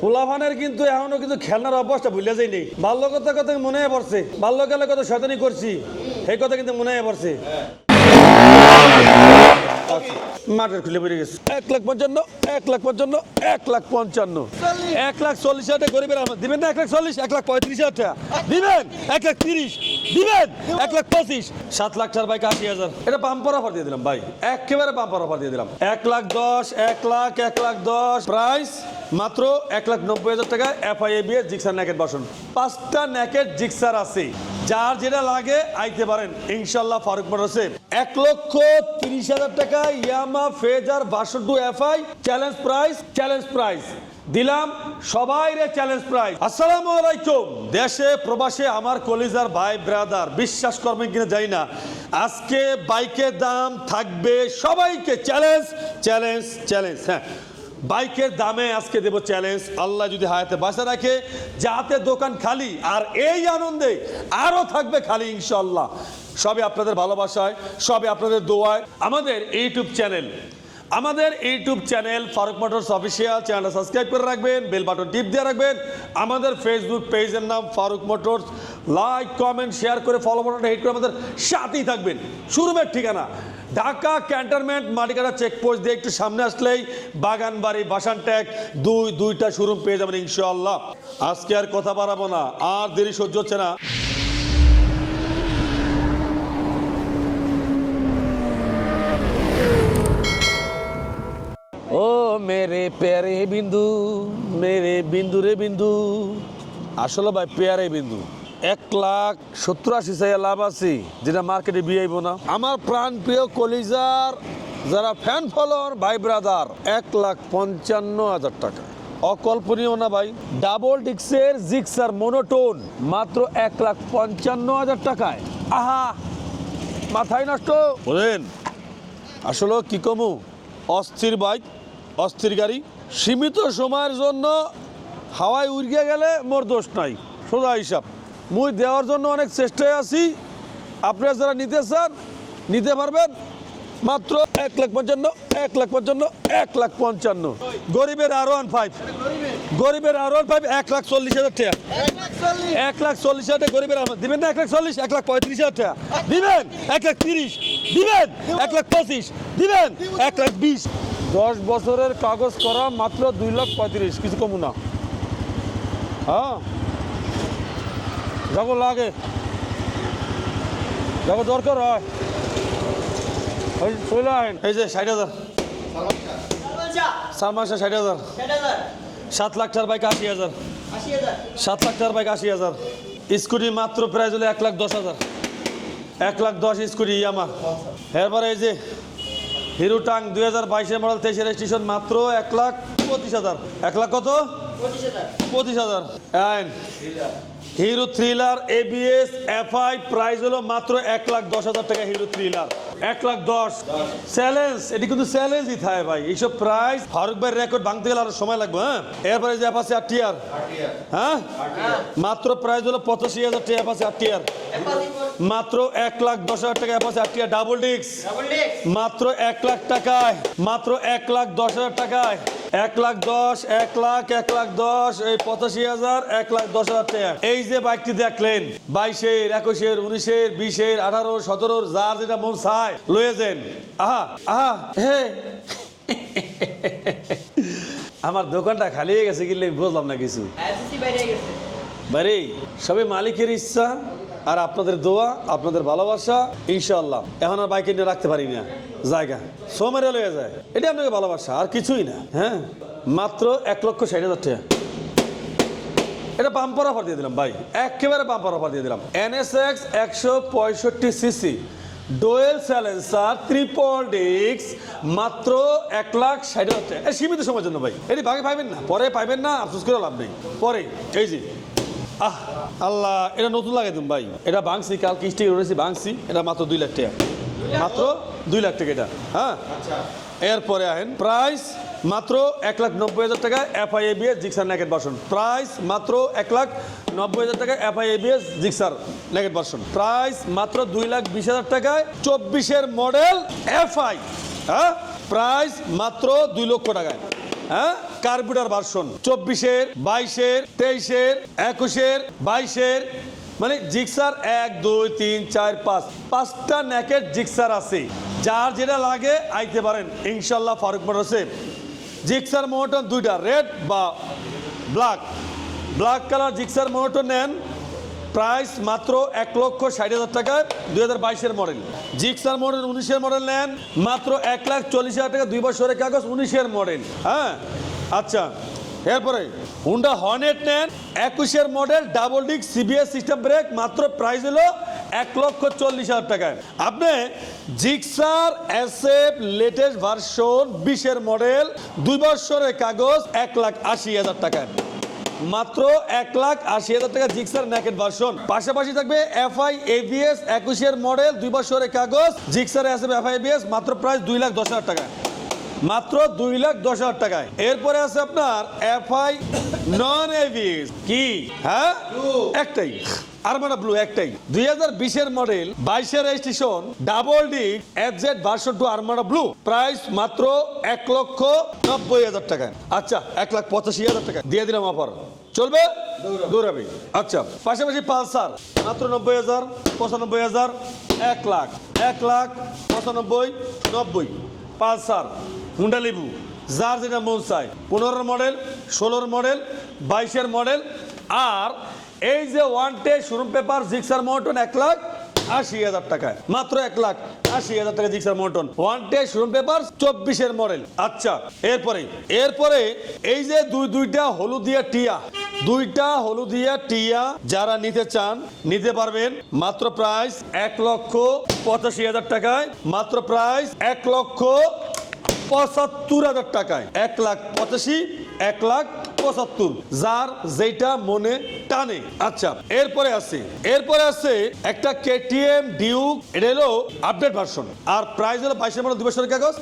ফুলাফানের কিন্তু এখনও কিন্তু খেলনার অভ্যাসটা ভুলে যায়নি। বাল্যকতার কথা মনে পড়ছে। বাল্যকালের কথা শয়তানি করছি। সেই কথা কিন্তু মনে হয়ে পড়ছে। মাঠের খুলে বেরিয়ে গেছে এক লাখ পঞ্চান্ন এক লাখ পঞ্চান্ন এক লাখ পঞ্চান্ন এক লাখ চল্লিশ হাজার গরিবের দিবেন না এক লাখ চল্লিশ এক লাখ পঁয়ত্রিশ হাজার দিবেন এক লাখ তিরিশ দিবেন এক লাখ পঁচিশ সাত লাখ চার বাইক আশি হাজার এটা বাম্পার অফার দিয়ে দিলাম ভাই একেবারে বাম্পার অফার দিয়ে দিলাম এক লাখ দশ এক লাখ এক লাখ দশ প্রাইস মাত্র এক লাখ নব্বই হাজার টাকা এফআইএ বিয়ে জিক্সার ন্যাকেট বাসন পাঁচটা ন্যাকেট জিক্সার আছে যার যেটা লাগে, আইতে পারেন। ইনশাল্লাহ ফারুক মোটরসে এক লক্ষ তিরিশ হাজার টাকা Yamaha Fazer version two FI challenge price challenge price দিলাম সবাই রে চ্যালেঞ্জ প্রাইজ আসসালামু আলাইকুম। দেশে, প্রবাসে আমার কলিজার ভাই ব্রাদার বিশ্বাস করবেন কিনা জানি না। আজকে বাইকের দাম থাকবে সবাইকে চ্যালেঞ্জ চ্যালেঞ্জ চ্যালেঞ্জ হ্যাঁ। বাইকের দামে আজকে দেব চ্যালেঞ্জ আল্লাহ যদি হায়াতে বাসা রাখে যাতে দোকান খালি, আর এই আনন্দে আরও থাকবে খালি ইনশাল্লাহ সবে আপনাদের ভালোবাসায় সবে আপনাদের দোয়ায়। আমাদের ইউটিউব চ্যানেল আমাদের YouTube channel Faruk motors official চ্যানেলটা সাবস্ক্রাইব করে রাখবেন বেল বাটন টিপ দিয়ে রাখবেন। আমাদের ফেসবুক পেজের নাম Faruk motors. Like comment share করে ফলো বাটনটা হিট করে আমাদের সাথেই থাকবেন। শুরুমের ঠিকানা। ঢাকা ক্যান্টনমেন্ট মাটিকাটা চেকপোস্ট দিয়ে একটু সামনে আসলেই বাগানবাড়ি বাসান ট্যাগ, দুই, দুইটা শোরুম পেয়ে যাবেন ইনশাআল্লাহ। আজকে আর কথা বাড়াবো না, আর দেরি সহ্য হচ্ছে না। ও মেরে প্যারে বিন্দু, মেরে বিন্দু রে বিন্দু। আসলে ভাই, পেয়ারে বিন্দু। এক লাখ সত্তর আশি চাই লাভ আছে, যেটা মার্কেটে বিয়াইব না। আমার প্রাণ প্রিয় কলিজার যারা ফ্যান ফলোয়ার ভাই ব্রাদার এক লাখ পঞ্চান্ন হাজার টাকা। অকল্পনীয় না ভাই? ডাবল ডিক্সের জিক্সার মনোটোন মাত্র এক লাখ পঞ্চান্ন হাজার টাকায়। আহা, মাথায় নষ্ট। বলেন, আসলে কি কমু? অস্থির বাইক, অস্থির গাড়ি, সীমিত সময়ের জন্য হাওয়ায় উড়িয়ে গেলে মোর দোষ নাই। সোজা হিসাব। মুই দেওয়ার জন্য অনেক চেষ্টায় আছি আপনারা যারা নিতে চান নিতে পারবেন মাত্র এক লাখ পঞ্চান্ন এক লাখ পঞ্চান্ন এক লাখ পঞ্চান্ন গরিবের আর ওয়ান ফাইভ গরিবের আর ওয়ান ফাইভ এক লাখ চল্লিশ হাজার টাকা এক লাখ চল্লিশ হাজার টাকা গরিবের দিবেন না এক লাখ চল্লিশ এক লাখ পঁয়ত্রিশ হাজার টাকা দিবেন এক লাখ তিরিশ দিবেন এক লাখ পঁচিশ দিবেন এক লাখ বিশ দশ বছরের কাগজ করা মাত্র দুই লাখ পঁয়ত্রিশ কিছু কমু না হ্যাঁ যখন লাগে যখন দরকার হয় ওই চলে আহেন এই যে ষাট হাজার। সালমান শাহ ষাট হাজার। সাত লাখ টাকার বাইক আশি হাজার। সাত লাখ টাকার বাইক আশি হাজার। স্কুটি মাত্র প্রাইস হলো এক লাখ দশ হাজার। এক লাখ দশ স্কুটি আমার এরপরে এই যে হিরো টাং দুই হাজার বাইশের মডেল তেইশের রেজিস্ট্রেশন মাত্র এক লাখ পঁচিশ হাজার। এক লাখ কত? পঁচিশ হাজার। আইন। Hero thriller ABS FI price হলো মাত্র এক লাখ দশ হাজার টাকা হিরো থ্রিলার। এক লাখ দশ। চ্যালেঞ্জ এটি কিন্তু চ্যালেঞ্জই থাকে ভাই। এইসব প্রাইস ফারুক ভাইয়ের রেকর্ড ভাঙতে গেলে আরও সময় লাগবে হ্যাঁ? এরপরে যে অ্যাপাসি আর টিয়ার হ্যাঁ? মাত্র প্রাইস হলো পঁচাশি হাজার টাকা অ্যাপাসি আর টিয়ার মাত্র এক লাখ দশ হাজার টাকা অ্যাপাসি আর টিয়ার ডাবল ডিস্ক মাত্র এক লাখ টাকায় মাত্র এক লাখ দশ হাজার টাকায়। এক লাখ দশ এক লাখ এক লাখ দশ এই পঁচাশি হাজার এক লাখ দশ হাজার টাকা। এই যে বাইকটি দেখলেন বাইশের একুশের উনিশের বিশের আঠারো সতেরোর যার যেটা মন চায় লয়ে যান। আহা আহা হে। আমার দোকানটা খালি হয়ে গেছে কিনলে বুঝলাম না কিছু। বারে সবে মালিকের ইচ্ছা। আর আপনাদের দোয়া, আপনাদের ভালোবাসা ইনশাল্লাহ এখন আর বাইকে নিয়ে রাখতে পারি না। জায়গা। সোমের লয়ে যায়। এটা আপনাকে ভালোবাসা, আর কিছুই না হ্যাঁ? মাত্র এক লক্ষ ষাট হাজার টাকা। এটা বাম্পার অফার দিয়ে দিলাম, ভাই। একেবারে বাম্পার অফার দিয়ে দিলাম। এনএসএক্স একশো পঁয়ষট্টি সিসি ডোয়েল স্যালেন্সার ত্রিপল ডিক্স মাত্র এক লাখ ষাট হাজার টাকা। সীমিত সময়ের জন্য, ভাই। এটি ভাগে পাইবেন না, পরে পাইবেন না, আফসোস করে লাভ নেই। পরে, এই যে। আহ, আল্লাহ, এটা নতুন লাগাই তুমি ভাই। এটা ভাঙছি কাল কিস্টি উড়েছি, ভাঙছি, এটা মাত্র দুই লাখ টাকা। মাত্র দুই লাখ টাকা এটা হ্যাঁ? এরপরে আহেন প্রাইস মাত্র এক লাখ নব্বই হাজার টাকা FI ABS Gixxer naked version price মাত্র এক লাখ নব্বই হাজার টাকা FI ABS Gixxer naked version price মাত্র দুই লাখ বিশ হাজার টাকায় চব্বিশের মডেল এফআই হ্যাঁ? প্রাইস মাত্র দুই লক্ষ টাকায়। হ্যাঁ? Carburettor version. চব্বিশের, বাইশের, তেইশের, একুশের, বাইশের। মানে জিক্সার এক, দুই, তিন, চার, পাঁচ। পাঁচটা ন্যাকেট জিক্সার আছে। যার যেটা লাগে আইতে পারেন। ইনশাল্লাহ ফারুক মোটরসে জিক্সার মোটর দুইটা রেড বা black black colour Gixxer motor নেন। প্রাইস মাত্র এক লক্ষ ষাট হাজার টাকা, দুই হাজার বাইশের মডেল। জিক্সার মডেল উনিশের মডেল নেন, মাত্র এক লাখ চল্লিশ হাজার টাকা, দুই বছরের কাগজ উনিশের মডেল। হ্যাঁ? আচ্ছা এরপরে হুন্ডা হর্নেট নেন, একুশের model double disc CBS system brake, মাত্র প্রাইস হলো এক লক্ষ চল্লিশ হাজার টাকায় আপনি জিক্সার এসএফ লেটেস্ট ভার্সন বিশের মডেল, দুই বছরের কাগজ এক লাখ আশি হাজার টাকায় মাত্র এক লাখ আশি হাজার টাকা জিক্সার ন্যাকেট ভার্সন। পাশাপাশি থাকবে এফআই এবিএস একুশের মডেল দুই বছরের কাগজ। জিক্সার এস এফআই এবিএস মাত্র প্রায় দুই লাখ দশ হাজার টাকা মাত্র দুই লাখ দশ হাজার টাকায়। এরপরে আছে আপনার এফআই নন এভিএস কি? হ্যাঁ? একটাই। আরমানা ব্লু একটাই। দুই হাজার বিশের মডেল বাইশের registration double disc FZ version two আরমানা blue. Price মাত্র এক লক্ষ নব্বই হাজার টাকায়। আচ্ছা এক লাখ পঁচাশি হাজার টাকা দিয়ে দিলাম অফার চলবে? দৌড়াবে। আচ্ছা পাশাপাশি পালসার মাত্র নব্বই হাজার পঁচানব্বই হাজার এক লাখ এক লাখ পঁচানব্বই নব্বই। পালসার হুন্ডা লেবু যার যেটা মন চায় পনেরোর মডেল ষোলোর মডেল বাইশের মডেল আর এই যে ওয়ান টে শোরুম পেপার জিক্সার মটন এক লাখ আশি হাজার টাকায়। মাত্র এক লাখ আশি হাজার টাকা জিক্সার মটন ওয়ান টে শোরুম পেপার চব্বিশের মডেল আচ্ছা এরপরে এরপরে এই যে দুই দুইটা হলুদিয়া টিয়া, দুইটা হলুদিয়া টিয়া যারা নিতে চান, নিতে পারবেন মাত্র প্রাইস এক লক্ষ পঁচাশি হাজার টাকায়, মাত্র প্রাইস এক লক্ষ পঁচাত্তর হাজার টাকায়। এক লাখ পঁচাশি, এক লাখ পঁচাত্তর, যার যেটা মনে টানে। আচ্ছা এরপরে আছে এরপরে আছে একটা কেটিএম ডিউক এটা হলো আপডেট ভার্সন আর প্রাইস হলো বাইশের মডেল, দুই বছরের কাগজ,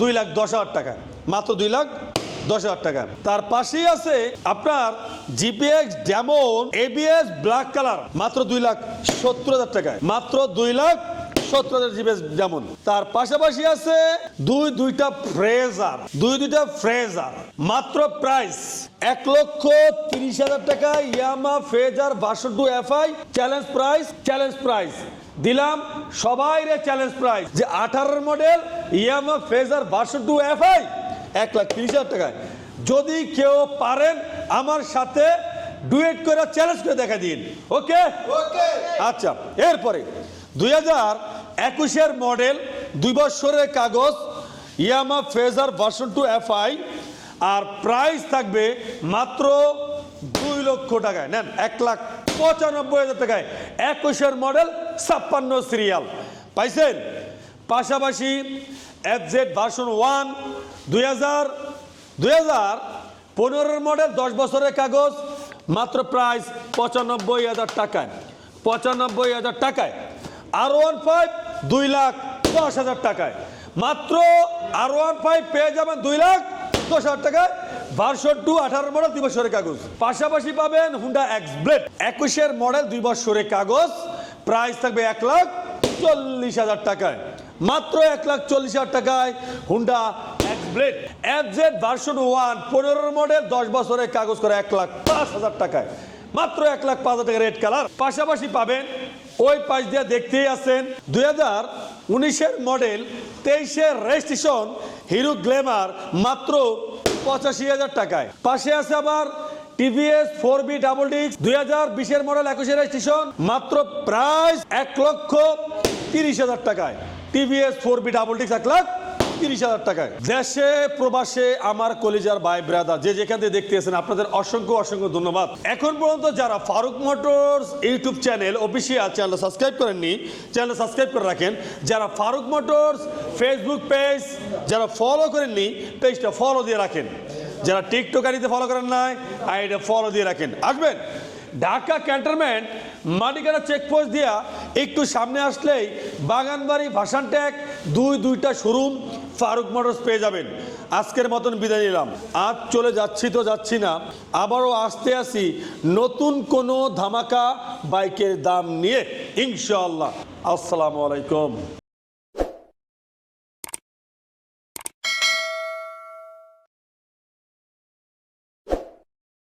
দুই লাখ দশ হাজার টাকা। মাত্র দুই লাখ দশ হাজার টাকা। তার পাশেই আছে আপনার GPX Demon ABS black colour মাত্র দুই লাখ সত্তর হাজার টাকায়। মাত্র দুই লাখ হাজার জিপিএস যেমন। তার পাশাপাশি আছে দুই দুইটা ফ্রেজার দুই দুইটা ফ্রেজার মাত্র প্রাইস এক লক্ষ তিরিশ হাজার টাকা Yamaha Fazer version two FI challenge price challenge price দিলাম সবাই রে চ্যালেঞ্জ প্রাইস যে আঠারোর model Yamaha Fazer version two FI এক লাখ তিরিশ হাজার টাকায়। যদি কেউ পারেন আমার সাথে ডুয়েট করে চ্যালেঞ্জ করে দেখা দিন। ওকে আচ্ছা এরপরে দুই হাজার একুশের মডেল, দুই বছরের কাগজ, Yamaha Fazer version two FI, আর প্রাইস থাকবে মাত্র দুই লক্ষ টাকায়। নেন, এক লাখ পঁচানব্বই হাজার টাকায়। একুশের মডেল, ছাপ্পান্ন সিরিয়াল। পাইছেন? পাশাপাশি এফ জেড ভার্সন ওয়ান, দুই হাজার দুই হাজার পনেরোর মডেল, দশ বছরের কাগজ, মাত্র প্রাইস পঁচানব্বই হাজার টাকায়। পঁচানব্বই হাজার টাকায়। আর ওয়ান ফাইভ দুই লাখ দশ হাজার টাকায়। মাত্র আর ওয়ান ফাইভ পেয়ে যাবেন দুই লাখ দশ হাজার টাকায়। ভার্সন টু আঠারো মডেল দুই বছরের কাগজ। পাশাপাশি পাবেন হুন্ডা এক্স ব্লেড একুশের মডেল দুই বছরের কাগজ। প্রাইস থাকবে এক লাখ চল্লিশ হাজার টাকায়। মাত্র এক লাখ চল্লিশ হাজার টাকায় Honda X Blade FZ version one পনেরো মডেল দশ বছরের কাগজ করে এক লাখ পাঁচ হাজার টাকায়। মাত্র এক লাখ পাঁচ হাজার টাকা রেড কালার পাশাপাশি পাবেন ওই পাশ দিয়ে দেখতেই আছেন দুই হাজার উনিশের মডেল তেইশের রেজিস্ট্রেশন হিরো গ্লেমার, মাত্র পঁচাশি হাজার টাকায়। পাশে আছে আবার টিভিএস ফোর বি ডাবল ডিক্স দুই হাজার বিশের মডেল একুশের রেজিস্ট্রেশন, মাত্র প্রায় এক লক্ষ তিরিশ হাজার টাকায়। টিভিএস ফোর বি ডাবল ডিক্স এক লাখ তিরিশ হাজার টাকায়। দেশে, প্রবাসে আমার কলিজার ভাই ব্রাদার যে যেখান থেকে দেখতে এসেছেন, আপনাদের অসংখ্য অসংখ্য ধন্যবাদ। এখন পর্যন্ত যারা Faruk motors YouTube channel official channel subscribe করেননি চ্যানেল সাবস্ক্রাইব করে রাখেন। যারা ফারুক মোটরস ফেসবুক পেজ যারা ফলো করেননি পেজটা ফলো দিয়ে রাখেন। যারা টিকটক আইডিতে ফলো করেন নাই, আইডিটা ফলো দিয়ে রাখেন। আসবেন। ঢাকা ক্যান্টনমেন্ট, মাটিকাটা চেকপোস্ট দিয়া একটু সামনে আসলেই বাগানবাড়ি ভাসান ট্যাগ দুই দুইটা শোরুম ফারুক মোটরস পেয়ে যাবেন। আজকের মতন বিদায় নিলাম। আজ চলে যাচ্ছি তো যাচ্ছি না। আবারও আসতে আসি নতুন কোনো ধামাকা বাইকের দাম নিয়ে। ইনশাআল্লাহ। আসসালামু আলাইকুম।